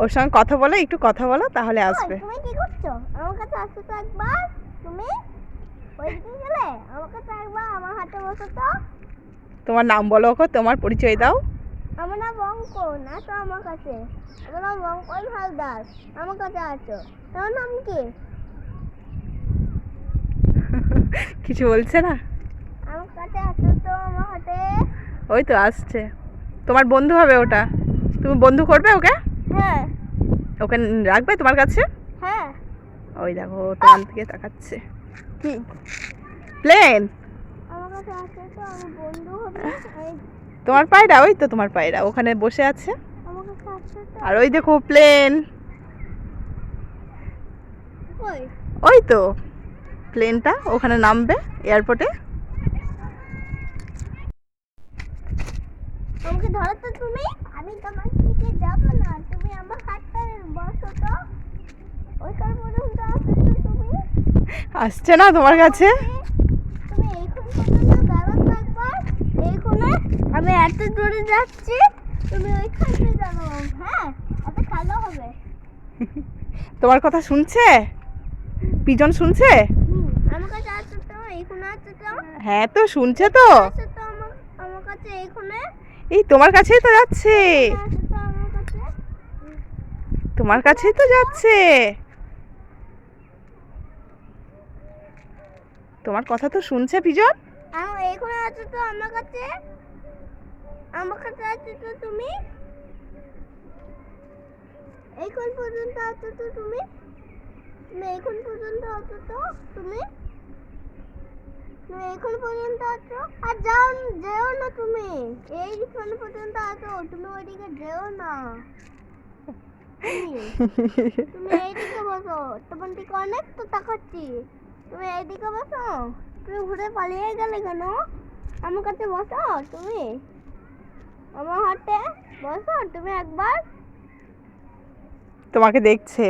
ওর সঙ্গে কথা বলো একটু কথা বলো তাহলে আসবে। তুমি কি করছ? আমার কাছে আসো তো একবার। তুমি ওইদিকে গেলে আমার কাছে একবার আমার হাতে বসো তো। তোমার নাম বলো ওকে তোমার পরিচয় দাও। আমার নাম অঙ্ক না তো আমার কাছে। আমার নাম অঙ্কন হালদার আমার কাছে আছো তোমার নাম কি? কিছু বলছে না? আমার কাছে আছো তো আমার হাতে। ওই তো আসছে। তোমার বন্ধু হবে ওটা। তুমি বন্ধু করবে ওকে? হ্যাঁ। ওকে রাখবে তোমার কাছে? হ্যাঁ। ওই দেখো তোমার দিকে তাকাচ্ছে। কি প্লেন। তোমার পায়রা ওই তো তোমার পায়রা ওখানে বসে আছে। আর ওই দেখো প্লেন। ওই তো প্লেনটা ওখানে নামবে এয়ারপোর্টে। আমাকে ধরো তো তুমি। আমি তোমার দিকে যাব না তুমি আমার হাতটা বসো তো। ওই ওইখান পর্যন্ত আসো তো তুমি। আসছে না তোমার কাছে? তুমি এইখান পর্যন্ত দাঁড়াও তো একবার। এইখানে আমি এত দূরে যাচ্ছি তুমি ওইখানে দাঁড়াও হ্যাঁ এত ভালো হবে। তোমার কথা শুনছে? পিজন শুনছে? আমার কাছে আসো তো এইখানে আসো তো। হ্যাঁ তো শুনছে তো। আমার কাছে এইখানে এই তোমার কাছেই তো যাচ্ছে। তোমার কাছেই তো যাচ্ছে। তোমার কথা তো শুনছে পিজন? তো আমার কাছে? আমার কাছে তো তুমি? পর্যন্ত তো তুমি? তুমি পর্যন্ত আছো তো তুমি? তুমি এইখান পর্যন্ত আছো? আর যাও যেও না তুমি। এইখান পর্যন্ত আছো তুমি ওইদিকে যেও না। তুমি এইদিকে বসো। তোমার দিকে অনেক তো তাকাচ্ছি। তুমি এইদিকে বসো। তুমি ঘুরে পালিয়ে গেলে কেন? আমার কাছে বসো তুমি। আমার হাতে বসো তুমি একবার। তোমাকে দেখছে।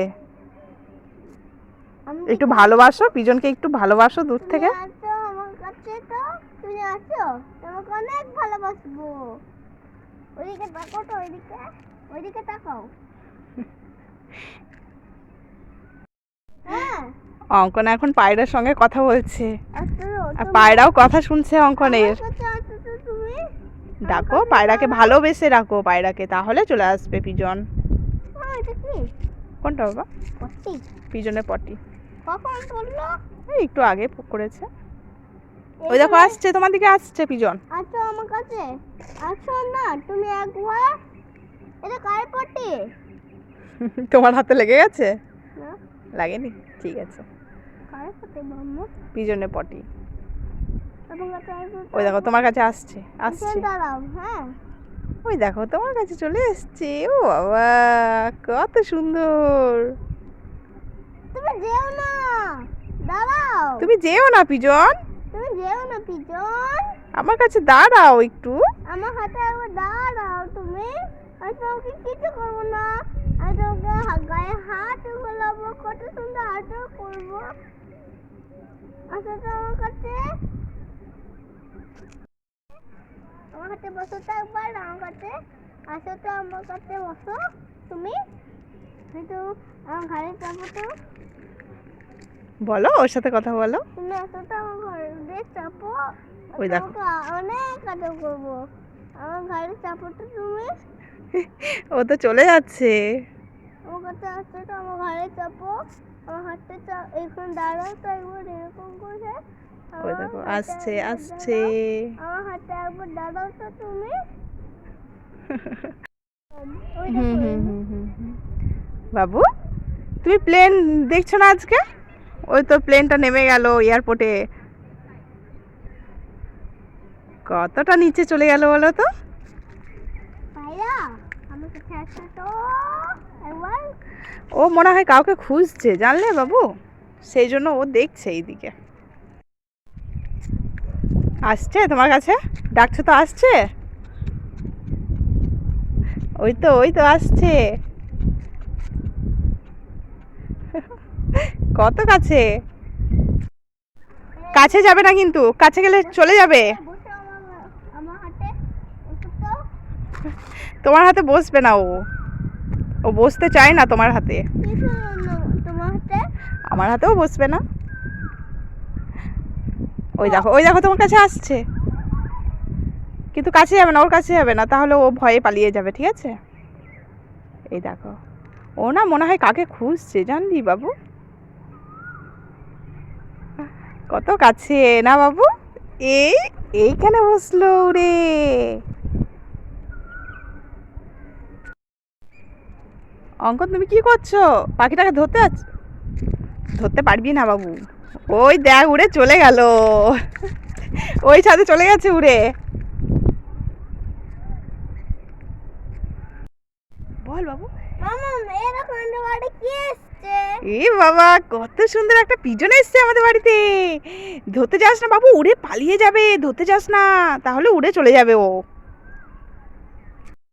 আমি একটু ভালোবাসো? পিজনকে একটু ভালোবাসো দূর থেকে আছো আমার কাছে তো তুমি আছো? তোমাকে অনেক ভালোবাসবো। ওইদিকে তাকাও তো ওইদিকে ওইদিকে তাকাও। হ্যাঁ। অঙ্কন এখন পায়রার সঙ্গে কথা বলছে। আর পায়রাও কথা শুনছে অঙ্কনের। ডাকো পায়রাকে ভালোবেসে রাখো পায়রাকে তাহলে চলে আসবে পিজন। কোনটা বাবা? পিজনের পটি। কখন একটু আগে করেছে। ওই দেখো আসছে তোমার দিকে আসছে পিজন। আছো আমার কাছে। আছো না তুমি একবার। এটা কার পটি? তোমার হাতে লেগে গেছে? না। লাগেনি? ঠিক আছে। কার পটি আসো। ওই দেখো তোমার কাছে আসছে আসছে। দাঁড়াও হ্যাঁ। ওই দেখো তোমার কাছে চলে এসছে। ও বাবা কত সুন্দর। তুমি যেও না। দাঁড়াও। তুমি যেও না পিজন। তুমি যেও না পিজন। আমার কাছে দাঁড়াও একটু। আমার হাতে একবার দাঁড়াও তুমি। আমি তোমাকে কিছু করব না। আমি তোমাকে গায়ে হাত গোলাবো কত সুন্দর হাতও করব। আসো তো আমার কাছে আমার হাতে বসো তো একবার আমার কাছে। আসো তো আমার কাছে বসো। তুমি কিন্তু আমার ঘরে চাপো তো। বলো ওর সাথে কথা বলো। ওই দেখো। অনেক করব। আমার ঘরে চাপো তো তুমি? ও তো চলে যাচ্ছে। আমার কাছে আসছে তো আমার ঘরে চাপো। আমার চাপ এখন দাঁড়াও তো একবার এরকম করে। ওই দেখো আসছে আসছে। আমার একবার দাঁড়াও তো তুমি। বাবু তুমি প্লেন দেখছ না আজকে? ওই তো প্লেনটা নেমে গেল এয়ারপোর্টে কতটা নিচে চলে গেল বলো তো? ও মনে হয় কাউকে খুঁজছে জানলে বাবু? সেই জন্য ও দেখছে এইদিকে। আসছে তোমার কাছে? ডাকছে তো আসছে। ওই তো ওই তো আসছে। কত কাছে? কাছে যাবে না কিন্তু, কাছে গেলে চলে যাবে। তোমার হাতে বসবে না ও। ও বসতে চায় না তোমার হাতে। আমার হাতেও বসবে না। ওই দেখো ওই দেখো তোমার কাছে আসছে। কিন্তু কাছে যাবে না, ওর কাছে যাবে না, তাহলে ও ভয়ে পালিয়ে যাবে, ঠিক আছে? এই দেখো। ও না মনে হয় কাকে খুঁজছে, জানলি বাবু? কত কাছে? না বাবু? এই, এইখানে বসল রে। অঙ্কন, তুমি কি করছ? পাখিটাকে ধরতে আছ ধরতে পারবি না বাবু। ওই দেখ, উড়ে চলে গেল। ওই ছাদে চলে গেছে উড়ে। বল বাবু। মামা এরকম কি এ বাবা, কত সুন্দর একটা পিজন এসছে আমাদের বাড়িতে। ধরতে যাস না বাবু, উড়ে পালিয়ে যাবে, ধরতে যাস না, তাহলে উড়ে চলে যাবে ও।